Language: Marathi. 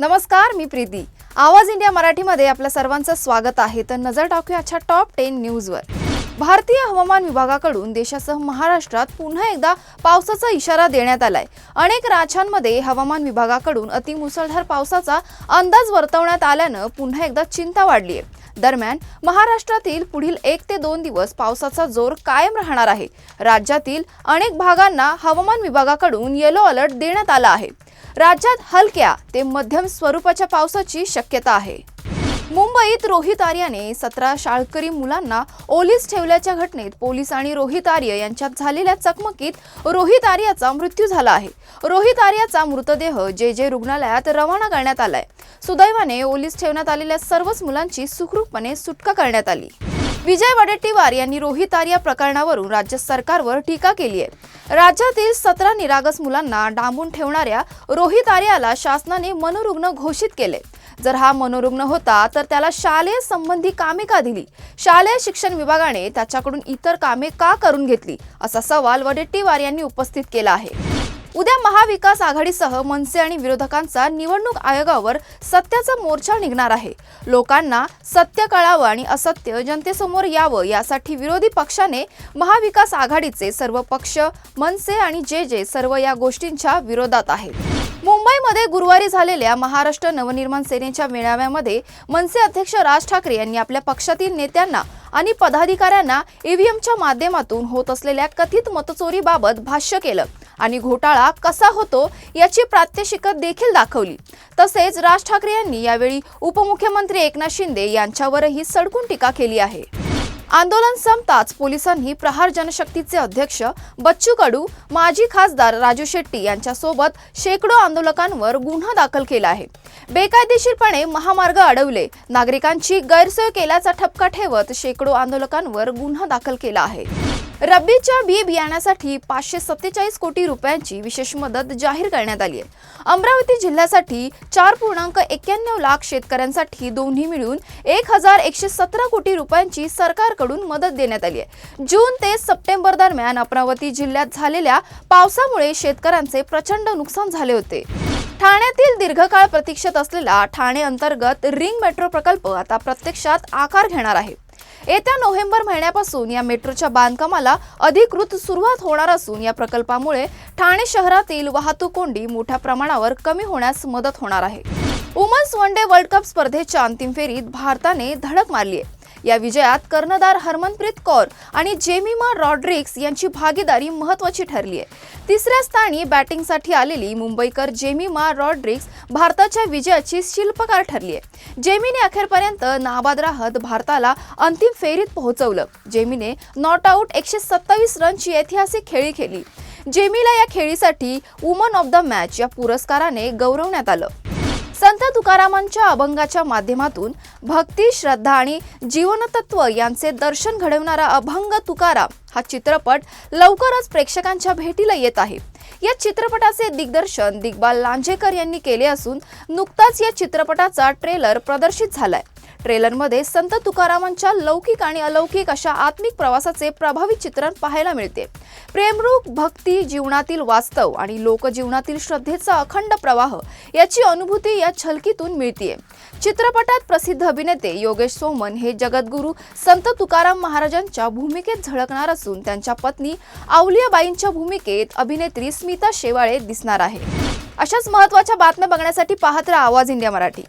नमस्कार मी प्रीती. आवाज इंडिया मराठीमध्ये आपल्या सर्वांचं स्वागत आहे. तर नजर टाकूया आजच्या टॉप टेन न्यूजवर भारतीय हवामान विभागाकडून देशासह महाराष्ट्रात पुन्हा एकदा पावसाचा इशारा देण्यात आलाय. अनेक राज्यांमध्ये हवामान विभागाकडून अतिमुसळधार पावसाचा अंदाज वर्तवण्यात आल्यानं पुन्हा एकदा चिंता वाढली आहे. दरम्यान महाराष्ट्रातील पुढील एक ते दोन दिवस पावसाचा जोर कायम राहणार आहे. राज्यातील अनेक भागांना हवामान विभागाकडून येलो अलर्ट देण्यात आला आहे. राज्यात हलक्या ते मध्यम स्वरूपाच्या पावसाची शक्यता आहे. मुंबईत रोहित आर्याने सतरा शाळकरी मुलांना ओलीस ठेवल्याच्या घटनेत पोलीस आणि रोहित आर्य यांच्यात झालेल्या चकमकीत रोहित आर्याचा मृत्यू झाला आहे. रोहित आर्याचा मृतदेह जे जे रुग्णालयात रवाना करण्यात आलाय. सुदैवाने ओलीस ठेवण्यात आलेल्या सर्वच मुलांची सुखरूपपणे सुटका करण्यात आली. विजय वडेट्टीवार यांनी रोहित आर्या प्रकरणावरून राज्य सरकारवर टीका केली आहे. राज्यातील सतरा निरागस मुलांना डांबून ठेवणाऱ्या रोहित आर्याला शासनाने मनोरुग्ण घोषित केले. जर हा मनोरुग्ण होता तर त्याला शालेय संबंधी कामे का दिली? शालेय शिक्षण विभागाने त्याच्याकडून इतर कामे का करून घेतली? असा सवाल वडेट्टीवार यांनी उपस्थित केला आहे. उद्या महाविकास आघाडीसह मनसे आणि विरोधकांचा निवडणूक आयोगावर सत्याचा मोर्चा निघणार आहे. लोकांना सत्य कळावं आणि असत्य जनतेसमोर यावं यासाठी विरोधी पक्षाने महाविकास आघाडीचे सर्व पक्ष मनसे आणि जे जे सर्व या गोष्टींच्या विरोधात आहेत. मुंबईमध्ये गुरुवारी झालेल्या महाराष्ट्र नवनिर्माण सेनेच्या मेळाव्यामध्ये मनसे अध्यक्ष राज ठाकरे यांनी आपल्या पक्षातील नेत्यांना आणि पदाधिकाऱ्यांना ईव्हीएमच्या माध्यमातून होत असलेल्या कथित मतचोरीबाबत भाष्य केलं. आणि घोटाळा कसा होतो याची प्रात्यक्षिकत देखील दाखवली. तसेच राज ठाकरे यांनी यावेळी उपमुख्यमंत्री एकनाथ शिंदे यांच्यावरही सडकून टीका केली आहे. आंदोलन संपताच पोलिसांनी प्रहार जनशक्तीचे अध्यक्ष बच्चू कडू माजी खासदार राजू शेट्टी यांच्यासोबत शेकडो आंदोलकांवर गुन्हा दाखल केला आहे. बेकायदेशीरपणे महामार्ग अडवले. नागरिकांची गैरसोय केल्याचा ठपका ठेवत शेकडो आंदोलकांवर गुन्हा दाखल केला आहे. रब्बीच्या बी बियाण्यासाठी पाचशे सत्तेचाळीस कोटी रुपयांची विशेष मदत जाहीर करण्यात आली आहे. अमरावती जिल्ह्यासाठी चार पूर्णांक एक्क्याण्णव लाख शेतकऱ्यांसाठी दोन्ही मिळून एक हजार एकशे सतरा कोटी रुपयांची सरकारकडून मदत देण्यात आली आहे. जून ते सप्टेंबर दरम्यान अमरावती जिल्ह्यात झालेल्या पावसामुळे शेतकऱ्यांचे प्रचंड नुकसान झाले होते. ठाण्यातील दीर्घकाळ प्रतीक्षेत असलेला ठाणे अंतर्गत रिंग मेट्रो प्रकल्प आता प्रत्यक्षात आकार घेणार आहे. येत्या नोव्हेंबर महिन्यापासून या मेट्रोच्या बांधकामाला अधिकृत सुरुवात होणार असून या प्रकल्पामुळे ठाणे शहरातील वाहतूक कोंडी मोठ्या प्रमाणावर कमी होण्यास मदत होणार आहे. Women's one day world cup स्पर्धेच्या अंतिम फेरीत भारताने धडक मारली आहे. या विजयात कर्णधार हरमनप्रीत कौर आणि जेमिमा रॉड्रिक्स यांची भागीदारी महत्वाची ठरली आहे. तिसऱ्या स्थानी बॅटिंगसाठी आलेली मुंबईकर जेमिमा रॉड्रिक्स भारताच्या विजयाची शिल्पकार ठरली आहे. जेमीने अखेरपर्यंत नाबाद राहत भारताला अंतिम फेरीत पोहोचवलं. जेमीने नॉट आऊट एकशे सत्तावीस रनची ऐतिहासिक खेळी खेळली. जेमीला या खेळीसाठी वुमन ऑफ द मॅच या पुरस्काराने गौरवण्यात आलं. तुकारामांच्या अभंगाच्या माध्यमातून भक्ती श्रद्धा आणि जीवनतत्व यांचे दर्शन घडवणारा अभंग तुकाराम हा चित्रपट लवकरच प्रेक्षकांच्या भेटीला येत आहे. या चित्रपटाचे दिग्दर्शन दिग्बाल लांजेकर यांनी केले असून नुकताच या चित्रपटाचा ट्रेलर प्रदर्शित झालाय. ट्रेलरमध्ये संत तुकारामांच्या लौकिक आणि अलौकिक अशा आत्मिक प्रवासाचे प्रभावी चित्रण पाहायला मिळते. प्रेमरूप भक्ती जीवनातील वास्तव आणि लोकजीवनातील श्रद्धेचा अखंड प्रवाह याची अनुभूती या छलकीतून मिळतीये. चित्रपटात प्रसिद्ध अभिनेते योगेश सोमन हे जगद्गुरू संत तुकाराम महाराजांच्या भूमिकेत झळकणार असून त्यांच्या पत्नी आवलियाबाईंच्या भूमिकेत अभिनेत्री स्मिता शेवाळे दिसणार आहे. अशाच महत्त्वाच्या बातम्या बघण्यासाठी पाहत राहा आवाज इंडिया मराठी.